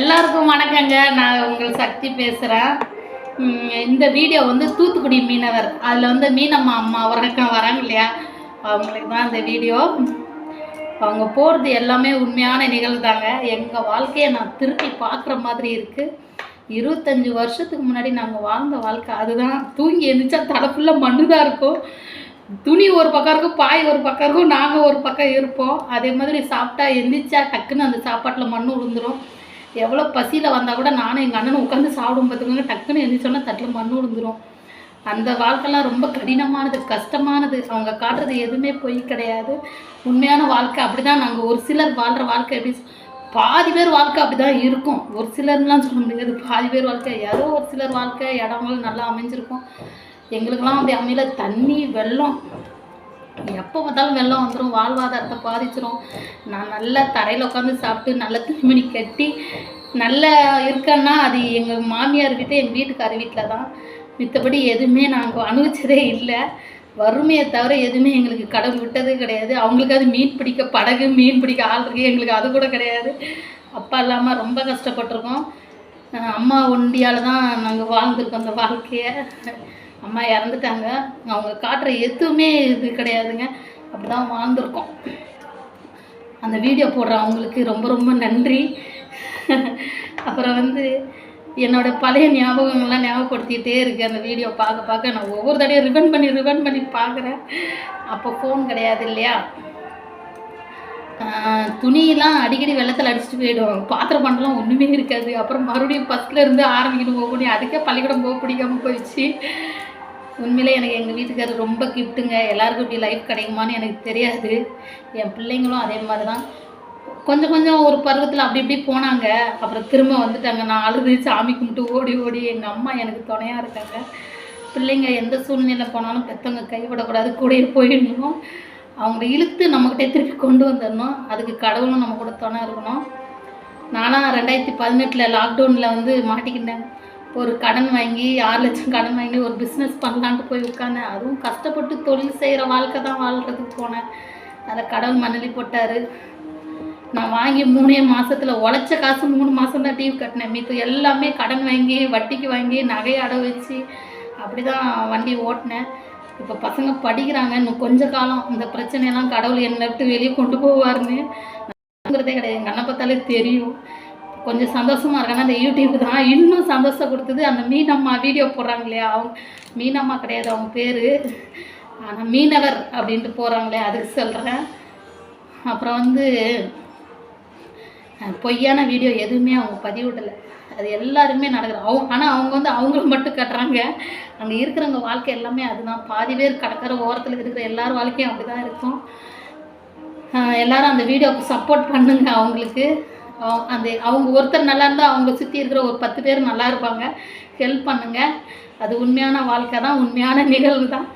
எல்லாருக்கும் வணக்கங்க. நான் உங்கள் சக்தி பேசுகிறேன் இந்த வீடியோ வந்து தூத்துக்குடி மீனவர். அதில் வந்து மீனம்மா அம்மா அவர்களுக்கும் வராங்க இல்லையா? அவங்களுக்கு தான் இந்த வீடியோ. அவங்க போகிறது எல்லாமே உண்மையான நிகழ்வு தாங்க எங்கள் வாழ்க்கையை நான் திருப்பி பார்க்குற மாதிரி இருக்குது இருபத்தஞ்சி வருஷத்துக்கு முன்னாடி நாங்கள் வாழ்ந்த வாழ்க்கை அதுதான். தூங்கி எழுந்திரிச்சா தடப்புள்ள மண்ணு தான் இருக்கும். துணி ஒரு பக்கம் இருக்கும் பாய் ஒரு பக்கம் இருக்கும் நாங்கள் ஒரு பக்கம் இருப்போம். அதே மாதிரி சாப்பிட்டா எந்திரிச்சா டக்குன்னு அந்த சாப்பாட்டில் மண் விழுந்துரும் எவ்வளோ பசியில் வந்தால் கூட நானும் எங்கள் அண்ணனும் உட்காந்து சாப்பிடும் பார்த்துக்கோங்க டக்குன்னு எந்திரிச்சோன்னா தட்டில் மண் விழுந்துரும். அந்த வாழ்க்கைலாம் ரொம்ப கடினமானது கஷ்டமானது. அவங்க காட்டுறது எதுவுமே பொய் கிடையாது. உண்மையான வாழ்க்கை அப்படி தான் நாங்கள் ஒரு சிலர் வாழ்கிற வாழ்க்கை எப்படி பாதி பேர் வாழ்க்கை அப்படி தான் இருக்கும். ஒரு சிலர்லாம் சொல்ல முடியாது. பாதி பேர் வாழ்க்கை ஏதோ ஒரு சிலர் வாழ்க்கை இடங்களும் நல்லா அமைஞ்சிருக்கும். எங்களுக்கெல்லாம் அப்படி அமையல. தண்ணி வெள்ளம் எப்போ பார்த்தாலும் வெள்ளம் வந்துடும் வாழ்வாதாரத்தை பாதிச்சிரும். நான் நல்லா தரையில் உட்காந்து சாப்பிட்டு நல்ல துணிமணி கட்டி நல்லா இருக்கேன்னா அது எங்கள் மாமியார் வீட்டு எங்கள் வீட்டுக்கார வீட்டில் தான். மித்தபடி எதுவுமே நாங்கள் அனுபவிச்சதே இல்லை. வறுமையை தவிர எதுவுமே எங்களுக்கு கடவுள் விட்டதே கிடையாது. அவங்களுக்கு அது மீன் பிடிக்க படகு மீன் பிடிக்க ஆள் இருக்கு எங்களுக்கு அது கூட கிடையாது. அப்பா இல்லாமல் ரொம்ப கஷ்டப்பட்டிருக்கோம். அம்மா ஒண்டியால் தான் நாங்கள் வாழ்ந்துருக்கோம் அந்த வாழ்க்கையை. அம்மா இறந்துட்டாங்க. அவங்க காட்டுற எதுவுமே இது கிடையாதுங்க. அப்படி தான் வாழ்ந்துருக்கோம். அந்த வீடியோ போடுற அவங்களுக்கு ரொம்ப ரொம்ப நன்றி. அப்புறம் வந்து என்னோட பழைய ஞாபகங்கள்லாம் ஞாபகப்படுத்திகிட்டே இருக்கு. அந்த வீடியோ பார்க்க பார்க்க நான் ஒவ்வொரு தடையும் ரிவன் பண்ணி ரிவன் பண்ணி பார்க்குறேன். அப்போ ஃபோன் கிடையாது இல்லையா? துணியெல்லாம் அடிக்கடி வெள்ளத்தில் அடிச்சுட்டு போயிடும். பாத்திரம் பண்ணலாம் ஒன்றுமே இருக்காது. அப்புறம் மறுபடியும் ஃபஸ்ட்டில் இருந்து ஆரம்பிக்கணும் போக முடியும் அதுக்கே பள்ளிக்கூடம் போக பிடிக்காமல் போயிடுச்சு. உண்மையிலே எனக்கு எங்கள் வீட்டுக்காரர் ரொம்ப கிஃப்ட்டுங்க எல்லாருக்கும் இப்படி லைஃப் கிடைக்குமான்னு எனக்கு தெரியாது. என் பிள்ளைங்களும் அதே மாதிரி தான் கொஞ்சம் கொஞ்சம் ஒரு பருவத்தில் அப்படி இப்படி போனாங்க. அப்புறம் திரும்ப வந்துட்டாங்க. நான் அழுது சாமி கும்பிட்டு ஓடி ஓடி எங்கள் அம்மா எனக்கு துணையாக இருக்காங்க. பிள்ளைங்க எந்த சூழ்நிலையில் போனாலும் பெற்றவங்க கைவிடக்கூடாது. கூடயே போயிடணும். அவங்கள இழுத்து நம்மக்கிட்டே திருப்பி கொண்டு வந்துடணும். அதுக்கு கடவுளும் நம்ம கூட துணை இருக்கணும். நானும் ரெண்டாயிரத்தி பதினெட்டில் லாக்டவுனில் வந்து மாட்டிக்கிட்டேன். ஒரு கடன் வாங்கி ஆறு லட்சம் கடன் வாங்கி ஒரு பிஸ்னஸ் பண்ணலான்ட்டு போய் உட்காந்தேன். அதுவும் கஷ்டப்பட்டு தொழில் செய்கிற வாழ்க்கை தான் வாழ்கிறதுக்கு போனேன். அதை கடவுள் மணலி போட்டார். நான் வாங்கி மூணே மாதத்தில் உழைச்ச காசு மூணு மாதம் தான் டிவி கட்டினேன். மீத்து எல்லாமே கடன் வாங்கி வட்டிக்கு வாங்கி நகையை அடை வச்சு அப்படி தான் வண்டி ஓட்டினேன். இப்போ பசங்க படிக்கிறாங்க. இன்னும் கொஞ்ச காலம் இந்த பிரச்சனையெல்லாம் கடவுள் என்னை விட்டு வெளியே கொண்டு போவாருன்னு. கிடையாது. எங்கள் அண்ணன் பார்த்தாலே தெரியும். கொஞ்சம் சந்தோஷமாக இருக்காங்க. அந்த யூடியூப் தான் இன்னும் சந்தோஷம் கொடுத்தது. அந்த மீனம்மா வீடியோ போடுறாங்க இல்லையா? அவங்க மீனம்மா கிடையாது அவங்க பேர். ஆனால் மீனவர் அப்படின்ட்டு போகிறாங்களே அதுக்கு சொல்கிறேன் அப்புறம் வந்து பொய்யான வீடியோ எதுவுமே அவங்க பதிவிடலை. அது எல்லாருமே நடக்குது. அவங்க ஆனால் அவங்க வந்து அவங்கள மட்டும் கட்டுறாங்க. அங்கே இருக்கிறவங்க வாழ்க்கை எல்லாமே அதுதான். பாதி பேர் கடற்கரை ஓரத்தில் இருக்கிற எல்லார் வாழ்க்கையும் அப்படி தான் இருக்கும் எல்லாரும் அந்த வீடியோவுக்கு சப்போர்ட் பண்ணுங்க அவங்களுக்கு. அந்த அவங்க ஒருத்தர் நல்லா இருந்தால் அவங்க சுற்றி இருக்கிற ஒரு பத்து பேர் நல்லா இருப்பாங்க. ஹெல்ப் பண்ணுங்கள் அது உண்மையான வாழ்க்கை தான் உண்மையான நிகழ்வு தான்.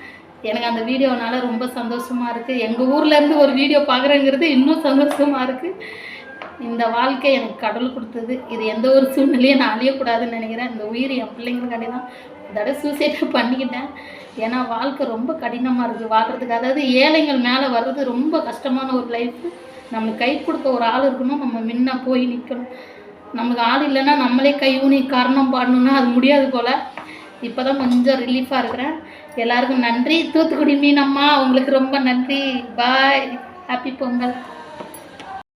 எனக்கு அந்த வீடியோனால ரொம்ப சந்தோஷமாக இருக்குது எங்கள் ஊர்லேருந்து ஒரு வீடியோ பார்க்குறேங்கிறது இன்னும் சந்தோஷமாக இருக்குது இந்த வாழ்க்கை எனக்கு கடவுள் கொடுத்தது. இது எந்த ஒரு சூழ்நிலையும் நான் அழியக்கூடாதுன்னு நினைக்கிறேன். இந்த உயிர் என் பிள்ளைங்களுக்காண்டி தான். அதோட சூசைடாக பண்ணிக்கிட்டேன். ஏன்னா வாழ்க்கை ரொம்ப கடினமாக இருக்குது வாழ்கிறதுக்கு அதாவது ஏழைகள் மேலே வர்றது ரொம்ப கஷ்டமான ஒரு லைஃப் நம்மளுக்கு கை கொடுக்க ஒரு ஆள் இருக்கணும் நம்ம முன்ன போய் நிற்கணும் நமக்கு ஆள் இல்லைன்னா நம்மளே கை ஊனி காரணம் பாடணும்னா அது முடியாது போல். இப்போ தான் கொஞ்சம் ரிலீஃபாக இருக்கிறேன். எல்லாருக்கும் நன்றி. தூத்துக்குடி மீனம்மா உங்களுக்கு ரொம்ப நன்றி. Bye happy Pongal.